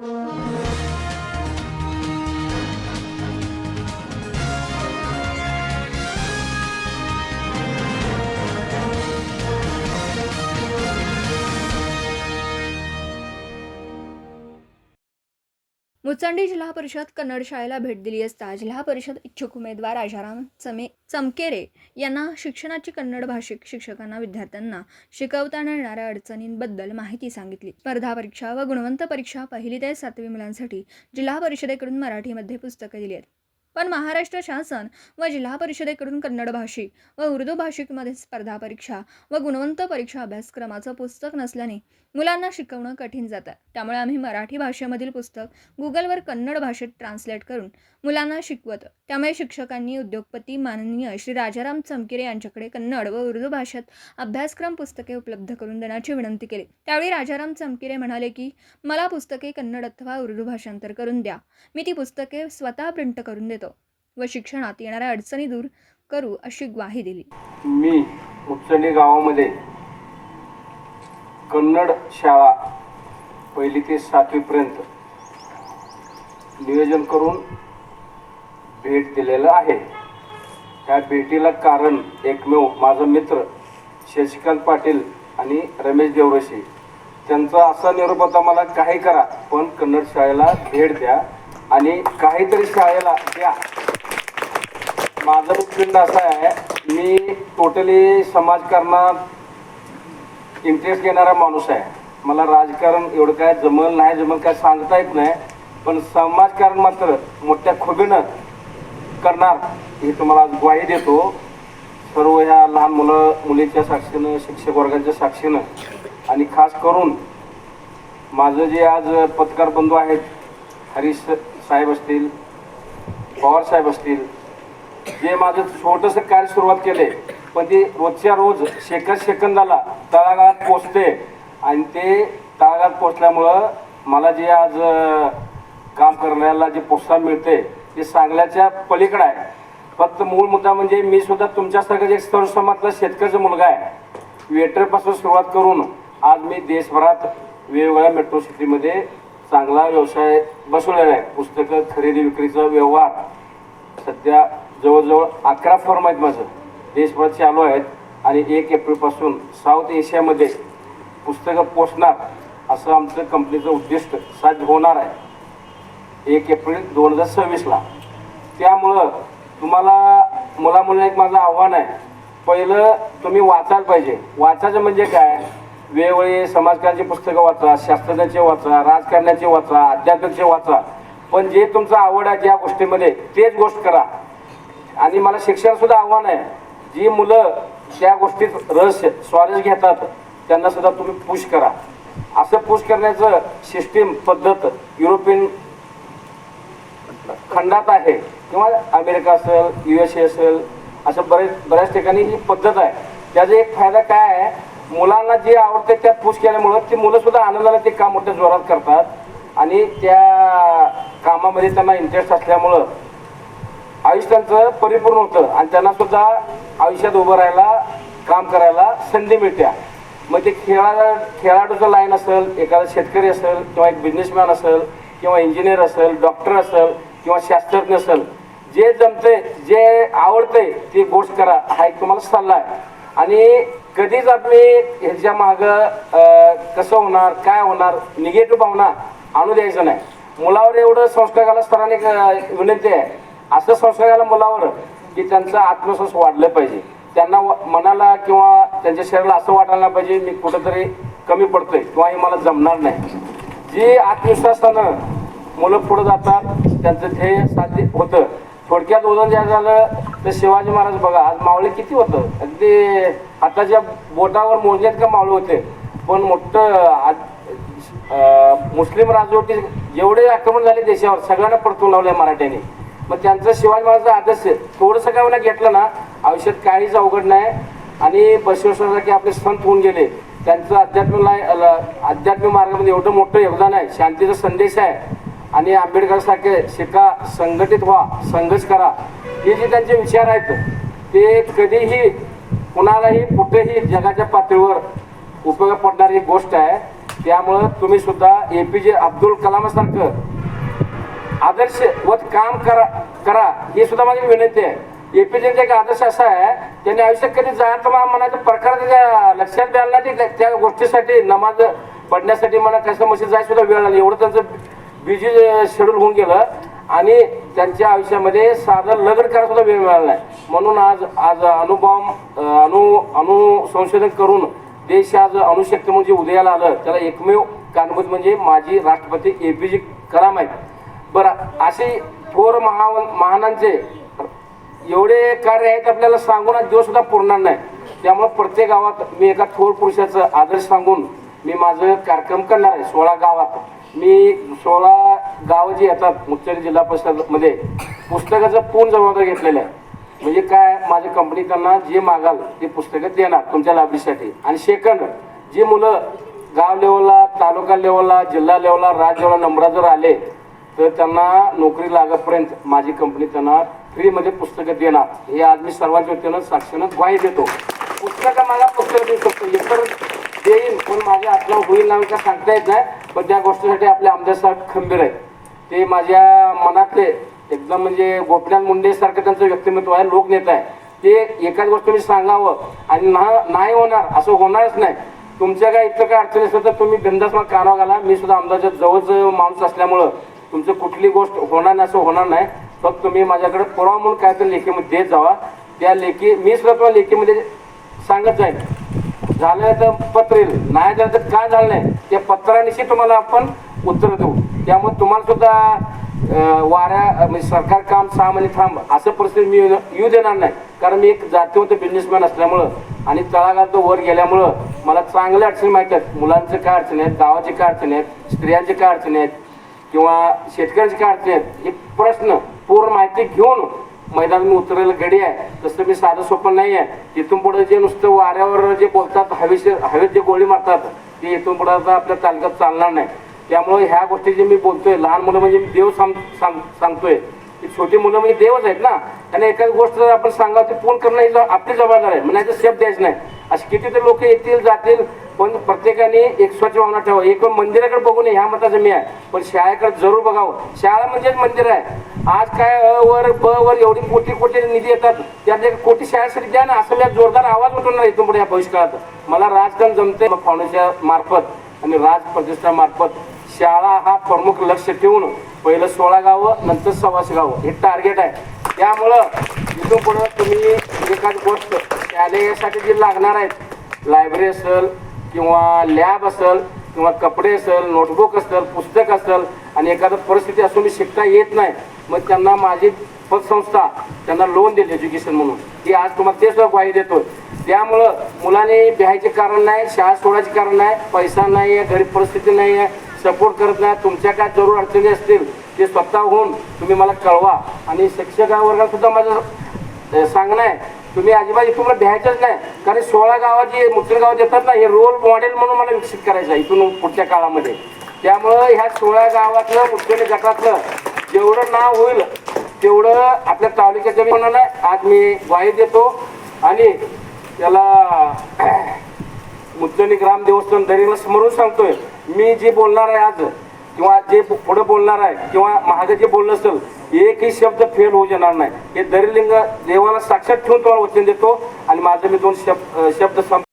Thank you. Muchandi जिल्हा परिषद कन्नड शाळेला भेट दिली असता जिल्हा परिषद इच्छुक उमेदवार राजाराम चमे चमकेरे यांना शिक्षणाची कन्नड भाषिक शिक्षकांना विद्यार्थ्यांना शिकवताना येणाऱ्या अडचणींबद्दल माहिती सांगितली. स्पर्धा परीक्षा व गुणवंत परीक्षा पहिली ते सातवी मुलांसाठी जिल्हा परिषदेकडून मराठीमध्ये पुस्तकं दिली आहेत. पण महाराष्ट्र शासन व जिल्हा परिषदेकडून कन्नड भाषिक व उर्दू भाषिकमध्ये स्पर्धा परीक्षा व गुणवंत परीक्षा अभ्यासक्रमाचं पुस्तक नसल्याने मुलांना शिकवणं कठीण जातं. त्यामुळे आम्ही मराठी भाषेमधील पुस्तक गुगलवर कन्नड भाषेत ट्रान्सलेट करून मुलांना शिकवत. त्यामुळे शिक्षकांनी उद्योगपती माननीय श्री राजाराम चमकिरे यांच्याकडे कन्नड व उर्दू भाषेत अभ्यासक्रम पुस्तके उपलब्ध करून देण्याची विनंती केली. त्यावेळी राजाराम चमकिरे म्हणाले की मला पुस्तके कन्नड अथवा उर्दू भाषांतर करून द्या. मी ती पुस्तके स्वतः प्रिंट करून देतो. व शिक्षणात येणाऱ्या अडचणी दूर करू अशी ग्वाही दिली. मी उपसंडी गावामध्ये कन्नड शाळा पहिली ते सातवीपर्यंत नियोजन करून भेट दिलेलं आहे. त्या भेटीला कारण एकमेव माझा मित्र शशिकांत पाटील आणि रमेश देवरशी त्यांचा असा निरोप होता मला काही करा पण कन्नड शाळेला भेट द्या आणि काहीतरी शाळेला द्या. माझं उत्पन्न असं आहे मी टोटली समाजकारणात इंटरेस्ट घेणारा माणूस आहे. मला राजकारण एवढं काय जमल नाही जमल काय सांगता येत नाही पण समाजकारण मात्र मोठ्या खुबीनं करणार हे तुम्हाला आज ग्वाही देतो. सर्व ह्या लहान मुलं मुलीच्या साक्षीनं शिक्षक वर्गाच्या साक्षीनं आणि खास करून माझं जे आज पत्रकार बंधू आहेत हरीश साहेब असतील पवार साहेब असतील जे माझं छोटंसं कार्य सुरुवात केले पण ते रोजच्या रोज सेकंद सेकंदाला तळागाळात पोचते. आणि ते तळागाळात पोचल्यामुळं मला जे आज काम करण्याला जे प्रोत्साहन मिळते ते सांगण्याच्या पलीकडं आहे. फक्त मूळ मुद्दा म्हणजे मी सुद्धा तुमच्यासारखं एक सर्वसमातला शेतकऱ्याचा मुलगा आहे वेटरपासून सुरुवात करून आज मी देशभरात वेगवेगळ्या मेट्रो सिटीमध्ये चांगला व्यवसाय बसवलेला आहे. पुस्तकं खरेदी विक्रीचा व्यवहार सध्या जवळजवळ अकरा फॉर्म आहेत माझं. देशभर चालू आहेत. आणि एक एप्रिलपासून साऊथ एशियामध्ये पुस्तकं पोचणार असं आमचं कंपनीचं उद्दिष्ट साध्य होणार आहे. एक एप्रिल दोन हजार सव्वीसला. त्यामुळं तुम्हाला मुलामुळे एक माझं आव्हान आहे. पहिलं तुम्ही वाचायला पाहिजे. वाचायचं म्हणजे काय? वेगवेगळे समाजकारणाची पुस्तकं वाचा शास्त्रज्ञाचे वाचा राजकारण्याचे वाचा अध्यात्माचे वाचा. पण जे तुमचं आवड आहे ज्या गोष्टीमध्ये तेच गोष्ट करा. आणि मला शिक्षण सुद्धा आव्हान आहे. जी मुलं त्या गोष्टीत रस स्वारस्य घेतात त्यांना सुद्धा तुम्ही पुश करा. असं पुश करण्याचं सिस्टीम पद्धत युरोपियन खंडात आहे. किंवा अमेरिका असेल यू एस ए असेल असं बरेच बऱ्याच ठिकाणी ही पद्धत आहे. त्याचा एक फायदा काय आहे? मुलांना जे आवडते त्यात पुश केल्यामुळं ती मुलं सुद्धा आनंदाने ते काम मोठ्या जोरात करतात. आणि त्या कामामध्ये त्यांना इंटरेस्ट असल्यामुळं आयुष्य त्यांचं परिपूर्ण होतं आणि त्यांना सुद्धा आयुष्यात उभं राहायला काम करायला संधी मिळते मग ते खेळा खेळाडूचं लाईन असेल एखादा शेतकरी असेल किंवा एक बिझनेसमॅन असेल किंवा इंजिनियर असेल डॉक्टर असेल किंवा शास्त्रज्ञ असेल जे जमते जे आवडते ती गोष्ट करा हा एक तुम्हाला सल्ला आहे. आणि कधीच आपली ह्याच्या मागं कसं होणार काय होणार निगेटिव्ह भावना आणू द्यायचं नाही. मुलावर एवढं संस्काराला स्तराने विनंती आहे. असं संस्काराला मुलावर की त्यांचा आत्मविश्वास वाढलं पाहिजे. त्यांना व- मनाला किंवा त्यांच्या शरीराला असं वाटायला नाही पाहिजे मी कुठंतरी कमी पडतोय किंवा हे मला जमणार नाही. जी आत्मविश्वासानं मुलं पुढे जातात त्यांचं ध्येय साध्य होतं. थोडक्यात वजन द्यायचं झालं तर शिवाजी महाराज बघा आज मावळे किती होतं? अगदी आताच्या बोटावर मोजण्यात का मावळे होते? पण मोठं आज- मुस्लिम राजवटी जेवढे आक्रमण झाले देशावर सगळ्यांना परतून लावले मराठ्यांनी. मग त्यांचं शिवाजी महाराजचं आदर्श थोडंसं काय मला घेतलं ना आयुष्यात काहीच अवघड नाही. आणि बसवेश्वरसारखे आपले संत होऊन गेले. त्यांचं अध्यात्म आध्यात्मिक मार्गामध्ये एवढं मोठं योगदान आहे. शांतीचा संदेश आहे. आणि आंबेडकरसारखे शिका संघटित व्हा संघर्ष करा. हे जे त्यांचे विचार आहेत ते कधीही कुणालाही कुठेही जगाच्या पातळीवर उपयोग पडणारी गोष्ट आहे. त्यामुळं तुम्ही सुद्धा ए पी जे अब्दुल कलामासारखं आदर्श व काम करा करा. ही सुद्धा माझी विनंती आहे. एपीजेंचा एक आदर्श असा आहे त्यांनी आयुष्यात कधी जायचं तर म्हणायचं प्रकार त्याच्या लक्षात द्यायला नाही ते त्या गोष्टीसाठी नमाज पडण्यासाठी मला कसं मशीद जाय सुद्धा वेळ आली एवढं त्यांचं बिझी शेड्यूल होऊन गेलं आणि त्यांच्या आयुष्यामध्ये साधं लग्न करायला सुद्धा वेळ मिळाला नाही. म्हणून आज आज अणुबॉम्ब अनु अणु संशोधन करून देश आज अणुशक्ती म्हणजे उदयाला आलं त्याला एकमेव कारणीभूत म्हणजे माजी राष्ट्रपती ए पी जे कलाम आहेत. बरं असे थोर महा महानांचे एवढे कार्य आहेत आपल्याला सांगून आज दिवस सुद्धा पुरणार नाही. त्यामुळे प्रत्येक गावात मी एका थोर पुरुषाचं आदर्श सांगून मी माझं कार्यक्रम करणार आहे सोळा गावात. मी सोळा गावं जी येतात मुख्य जिल्हा परिषदमध्ये पुस्तकाचं पूर्ण जबाबदारी घेतलेलं आहे. म्हणजे काय माझ्या कंपनी त्यांना जे मागाल ते पुस्तकं देणार तुमच्या लाभीसाठी. आणि सेकंड जी मुलं गाव लेवलला तालुका लेवलला जिल्हा लेवलला राज्य लेवलला नंबरा जर आले तर त्यांना नोकरी लागेपर्यंत माझी कंपनी त्यांना फ्रीमध्ये पुस्तकं देणार हे आज मी सर्वांच्या वतीनं साक्षीनं ग्वाही देतो. पुस्तकं मला पुस्तकं देऊ शकतो. इतर देईन पण माझ्या आत्मा होईल ना का सांगता येत नाही पण त्या गोष्टीसाठी आपले आमदार साहेब खंबीर आहेत. ते माझ्या मनातले एकदम म्हणजे गोपीनाथ मुंडेसारखं त्यांचं व्यक्तिमत्व आहे लोकनेता आहे. ते एकाच गोष्ट मी सांगावं आणि ना- नाही होणार असं होणारच नाही. तुमच्या काय इतकं काय अडचणी असेल तर तुम्ही बिंदास मला कानावर घाला. मी सुद्धा आमदारच्या जवळच माणूस असल्यामुळं तुमचं कुठली गोष्ट होणार नाही असं होणार नाही. फक्त तुम्ही माझ्याकडे पुरावा म्हणून काय तर लेखीमध्ये देत जावा. त्या लेखी मी सुद्धा तुम्हाला लेखीमध्ये सांगत जाईल झालं तर पत्र येईल. नाही झालं तर काय झालं नाही? त्या पत्रानिशी तुम्हाला आपण उत्तर देऊ. त्यामुळे तुम्हाला सुद्धा वाऱ्या म्हणजे सरकार काम सहा महिने थांब. असं परिस्थिती मी येऊ येऊ देणार नाही. कारण मी एक जातीवंत बिझनेसमॅन असल्यामुळं आणि तळागाळात वर गेल्यामुळं मला चांगल्या अडचणी माहीत आहेत. मुलांचे काय अडचणी आहेत? गावाचे काय अडचणी आहेत? स्त्रियांचे काय अडचणी आहेत? किंवा शेतकऱ्यांची काय अडचणी आहेत हे प्रश्न पूर्ण माहिती घेऊन मैदान मी उतरायला गडी आहे. तसं मी साधं सोपं नाही आहे. तिथून पुढे जे नुसतं वाऱ्यावर जे बोलतात हवेचे हवेत जे गोळी मारतात ते इथून पुढे आता आपल्या तालुक्यात चालणार नाही. त्यामुळे ह्या गोष्टी जे मी बोलतोय लहान मुलं म्हणजे मी देव सांग सांग- सांगतोय. की छोटी मुलं म्हणजे देवच आहेत ना. आणि एखादी गोष्ट जर आपण सांगावं ते पूर्ण करणं ही आपली जबाबदार आहे. म्हणजे शब्द द्यायचं नाही. असे कितीतरी लोक येतील जातील पण प्रत्येकाने एक स्वच्छ भावना ठेवा. एक मंदिराकडे बघू नये ह्या मताचं मी आहे. पण शाळेकडे जरूर बघावं. शाळा म्हणजेच मंदिर आहे. आज काय अ वर ब वर एवढी कोटी कोटी निधी येतात. त्यात एक कोटी शाळेसाठी द्या ना असं जोरदार आवाज उठवणार इथून पुढे या भविष्यकाळात. मला राजकारण जमते फाउंडेशन मार्फत आणि राज प्रतिष्ठा मार्फत. शाळा हा प्रमुख लक्ष ठेवून पहिलं सोळा गावं नंतर सव्वाशे गावं. हे टार्गेट आहे. त्यामुळं इथून पुढं तुम्ही एखादी गोष्ट शालेयासाठी जे लागणार आहेत लायब्ररी असेल किंवा लॅब असेल किंवा कपडे असेल नोटबुक असेल पुस्तक असेल आणि एखादं परिस्थिती असून मी शिकता येत नाही मग त्यांना माझी पतसंस्था त्यांना लोन देईल एज्युकेशन म्हणून. ती आज तुम्हाला ते सुद्धा ग्वाही देतो त्यामुळं मुलांनी भ्यायचे कारण नाही शाळा सोडायचे कारण नाही पैसा नाही आहे गरीब परिस्थिती नाही आहे सपोर्ट करत नाही. तुमच्या काय जरूर अडचणी असतील ते स्वतः होऊन तुम्ही मला कळवा. आणि शिक्षक सुद्धा माझं सांगणं आहे तुम्ही अजिबात इथून द्यायचंच नाही. कारण सोळा गावाची मुस्लिम गावात येतात ना हे रोल मॉडेल म्हणून मला विकसित करायचं आहे इथून पुढच्या काळामध्ये. त्यामुळं ह्या सोळा गावातलं मुस्लिम गटातलं जेवढं नाव होईल तेवढं आपल्या तालुक्याच्या मनानं आज मी ग्वाही देतो आणि त्याला मुद्दणी ग्राम देवस्थान दरीला स्मरून सांगतोय. मी जे बोलणार आहे आज किंवा जे पुढं बोलणार आहे किंवा महाग जे बोललं असेल एकही शब्द फेल होऊ देणार नाही. हे दरीलिंग देवाला साक्षात ठेवून तुम्हाला वचन देतो. आणि माझं मी दोन शब्द शब्द संप